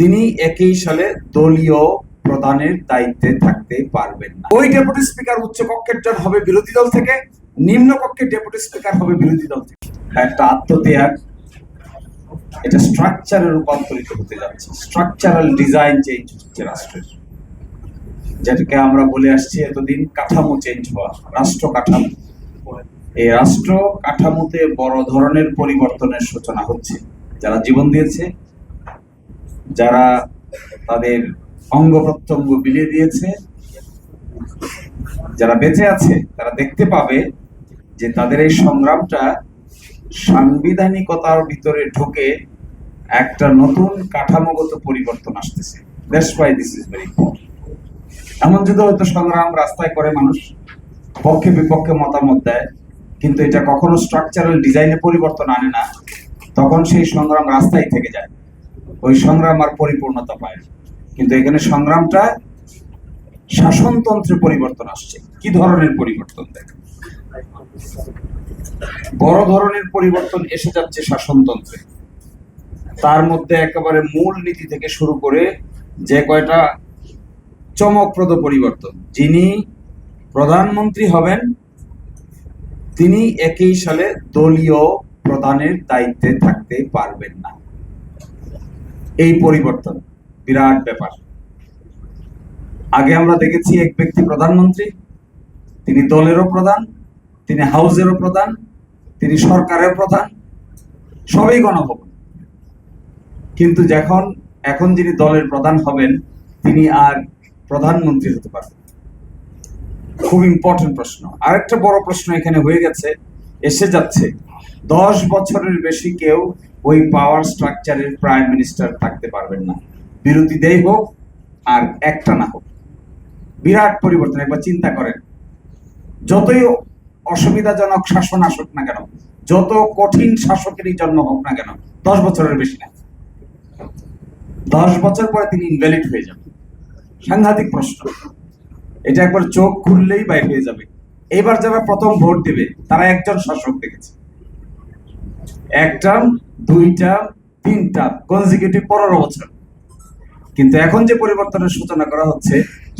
তিনি একই সালে দলীয় প্রধানের দায়িত্বে থাকতে পারবেন না। ওই ডেপুটি স্পিকার উচ্চ কক্ষের জন হবে বিরোধী দল থেকে, নিম্ন কক্ষের ডেপুটি স্পিকার হবে বিরোধী দল থেকে। একটা আত্মত্যাগ, এটা স্ট্রাকচারে রূপান্তরিত হতে যাচ্ছে। স্ট্রাকচারাল ডিজাইন চেঞ্জ হচ্ছে রাষ্ট্রের। যেটাকে আমরা বলে আসছি এতদিন কাঠামো চেঞ্জ হওয়া, রাষ্ট্র কাঠামো। এই রাষ্ট্র কাঠামোতে বড় ধরনের পরিবর্তনের সূচনা হচ্ছে। যারা জীবন দিয়েছে যারা তাদের অঙ্গ প্রত্যঙ্গ বিলিয়ে দিয়েছে, যারা বেঁচে আছে, তারা দেখতে পাবে যে তাদের এই সংগ্রামটা সাংবিধানিকতার ভিতরে ঢুকে একটা নতুন কাঠামোগত পরিবর্তন আসতেছে। এমন যদি হয়তো সংগ্রাম রাস্তায় করে মানুষ, পক্ষে বিপক্ষে মতামত দেয়, কিন্তু এটা কখনো স্ট্রাকচারাল ডিজাইনে পরিবর্তন আনে না, তখন সেই সংগ্রাম রাস্তায় থেকে যায়। ওই সংগ্রাম আর পরিপূর্ণতা পায় কিন্তু এখানে সংগ্রামটা শাসনতন্ত্রে পরিবর্তন আসছে। কি ধরনের পরিবর্তন দেখেন? বড় ধরনের পরিবর্তন এসে যাচ্ছে শাসনতন্ত্রে। তার মধ্যে একেবারে মূল নীতি থেকে শুরু করে যে কয়টা চমকপ্রদ পরিবর্তন। যিনি প্রধানমন্ত্রী হবেন, তিনি একই সালে দলীয় প্রধানের দায়িত্বে থাকতে পারবেন না। এই পরিবর্তন বিরাট ব্যাপার। আগে আমরা দেখেছি এক ব্যক্তি প্রধানমন্ত্রী, তিনি দলেরও প্রধান, তিনি হাউসেরও প্রধান, তিনি সরকারের প্রধান, সবই গণভবন। কিন্তু যখন, এখন যিনি দলের প্রধান হবেন, তিনি আর প্রধানমন্ত্রী হতে পারবেন খুব ইম্পর্টেন্ট প্রশ্ন। আরেকটা বড় প্রশ্ন এখানে হয়ে গেছে, এসে যাচ্ছে। দশ বছরের বেশি কেউ ওই পাওয়ার স্ট্রাকচারের প্রাইম মিনিস্টার থাকতে পারবেন না। বিরোধী দেই হোক আর একটা না হোক। বিরাট পরিবর্তন, একবার চিন্তা করেন। যতই অসুবিধাজনক শাসন আসুক না কেন, যত কঠিন শাসকেরই জন্ম হোক না কেন, দশ বছরের বেশি না। দশ বছর পরে তিনি ইনভ্যালিড হয়ে যাবেন। সাংঘাতিক প্রশ্ন। এটা একবার চোখ খুললেই বাইর হয়ে যাবে। এবার যারা প্রথম ভোট দেবে, তারা একজন শাসক দেখেছে। একটা, দুইটা, তিনটা কনজিকিউটিভ পনেরো বছর। কিন্তু এখন যে পরিবর্তনের সূচনা করা হচ্ছে,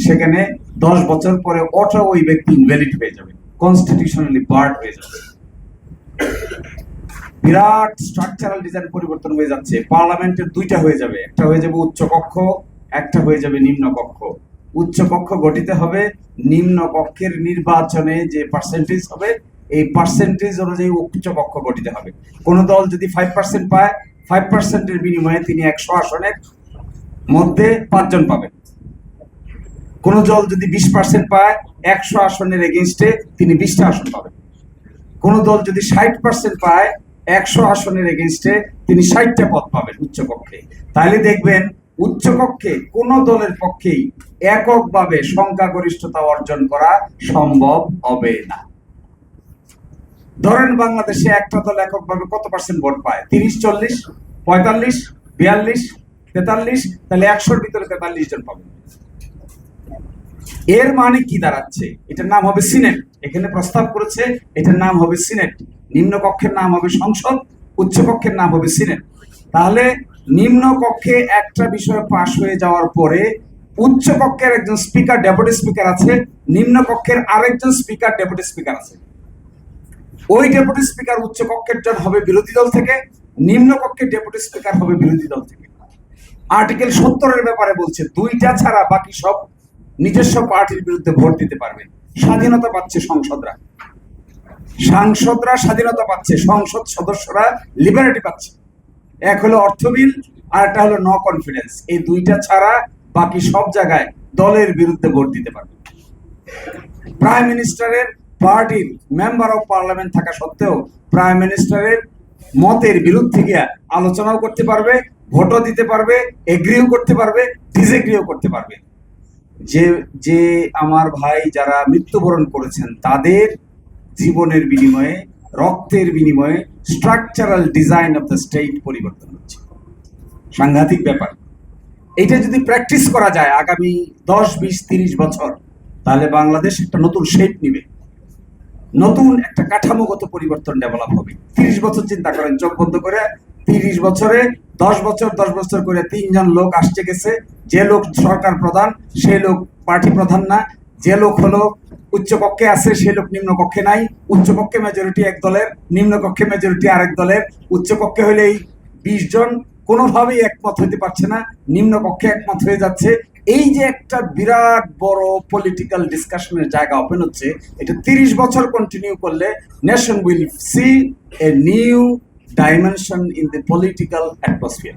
সেখানে দশ বছর পরে অটো ওই ব্যক্তি ইনভ্যালিড হয়ে যাবে কনস্টিটিউশনালি বার্ড হয়ে যাবে। বিরাট স্ট্রাকচারাল ডিজাইন পরিবর্তন হয়ে যাচ্ছে, পার্লামেন্টের দুইটা হয়ে যাবে, একটা হয়ে যাবে উচ্চ কক্ষ, একটা হয়ে যাবে নিম্ন কক্ষ। উচ্চ কক্ষ গঠিত হবে নিম্ন কক্ষের নির্বাচনে যে পার্সেন্টেজ হবে এই পার্সেন্টেজ অনুযায়ী উচ্চ কক্ষ গঠিত হবে। কোন দল যদি ফাইভ পার্সেন্ট পায় ফাইভ পার্সেন্টের বিনিময়ে তিনি একশো আসনের মধ্যে পাঁচজন পাবেন। কোন দল যদি বিশ পার্সেন্ট পায়, একশো আসনের এগেনস্টে তিনি বিশটা আসন পাবেন। কোন দল যদি ষাট পার্সেন্ট পায়, একশো আসনের এগেনস্টে তিনি ষাটটা পদ পাবেন উচ্চকক্ষে। তাহলে দেখবেন, উচ্চকক্ষে কোন দলের পক্ষেই এককভাবে সংখ্যাগরিষ্ঠতা অর্জন করা সম্ভব হবে না। ধরেন বাংলাদেশে একটা দল এককভাবে কত পার্সেন্ট ভোট পায়? তিরিশ, চল্লিশ, পঁয়তাল্লিশ, বিয়াল্লিশ, তেতাল্লিশ, তাহলে একশোর ভিতরে তেতাল্লিশ জন পাবে। এর মানে কি দাঁড়াচ্ছে? এটার নাম হবে সিনেট। এখানে প্রস্তাব করেছে, এটার নাম হবে সিনেট। নিম্ন কক্ষের নাম হবে সংসদ উচ্চ কক্ষের নাম হবে সিনেট। তাহলে নিম্ন কক্ষে একটা বিষয় পাশ হয়ে যাওয়ার পরে উচ্চ কক্ষের একজন স্পিকার, ডেপুটি স্পিকার আছে নিম্ন কক্ষের আরেকজন স্পিকার, ডেপুটি স্পিকার আছে। ওই ডেপুটি স্পিকার উচ্চ কক্ষের জন হবে বিরোধী দল থেকে, নিম্ন কক্ষের ডেপুটি স্পিকার হবে বিরোধী দল থেকে। আর্টিকেল সত্তরের ব্যাপারে বলছে, দুইটা ছাড়া বাকি সব নিজস্ব পার্টির বিরুদ্ধে ভোট দিতে পারবে। স্বাধীনতা পাচ্ছে সংসদরা। সাংসদরা স্বাধীনতা পাচ্ছে, সংসদ সদস্যরা লিবারেটি পাচ্ছে। এক হলো অর্থ বিল, আর একটা হলো ন কনফিডেন্স এই দুইটা ছাড়া বাকি সব জায়গায় দলের বিরুদ্ধে ভোট দিতে পারবে। প্রাইম মিনিস্টারের পার্টির মেম্বার অফ পার্লামেন্ট থাকা সত্ত্বেও প্রাইম মিনিস্টারের মতের বিরুদ্ধে গিয়ে আলোচনাও করতে পারবে ভোটও দিতে পারবে এগ্রিও করতে পারবে ডিসএগ্রিও করতে পারবে। যে যে আমার ভাই যারা মৃত্যুবরণ করেছেন, তাদের জীবনের বিনিময়ে, রক্তের বিনিময়ে structural design of the state পরিবর্তন হচ্ছে। সাংঘাতিক ব্যাপার। এটা যদি প্র্যাকটিস করা যায় আগামী দশ, বিশ, তিরিশ বছর, তাহলে বাংলাদেশ একটা নতুন শেপ নিবে। নতুন একটা কাঠামোগত পরিবর্তন ডেভেলপ হবে। তিরিশ বছর চিন্তা করেন, চোখ বন্ধ করে তিরিশ বছরে, দশ বছর দশ বছর করে তিনজন লোক আসছে গেছে। যে লোক সরকার প্রধান, সে লোক পার্টি প্রধান না। যে লোক হলো উচ্চ কক্ষে আছে, সে লোক নিম্ন কক্ষে নাই। উচ্চ কক্ষে মেজরিটি এক দলের নিম্ন কক্ষে মেজরিটি আরেক দলের। উচ্চ কক্ষে হলে এই বিশ জন, কোনোভাবেই একমত হতে পারছে না। নিম্ন কক্ষে একমত হয়ে যাচ্ছে। এই যে একটা বিরাট বড় পলিটিক্যাল ডিসকাশনের জায়গা ওপেন হচ্ছে, এটা তিরিশ বছর কন্টিনিউ করলে nation will see a new dimension in the political atmosphere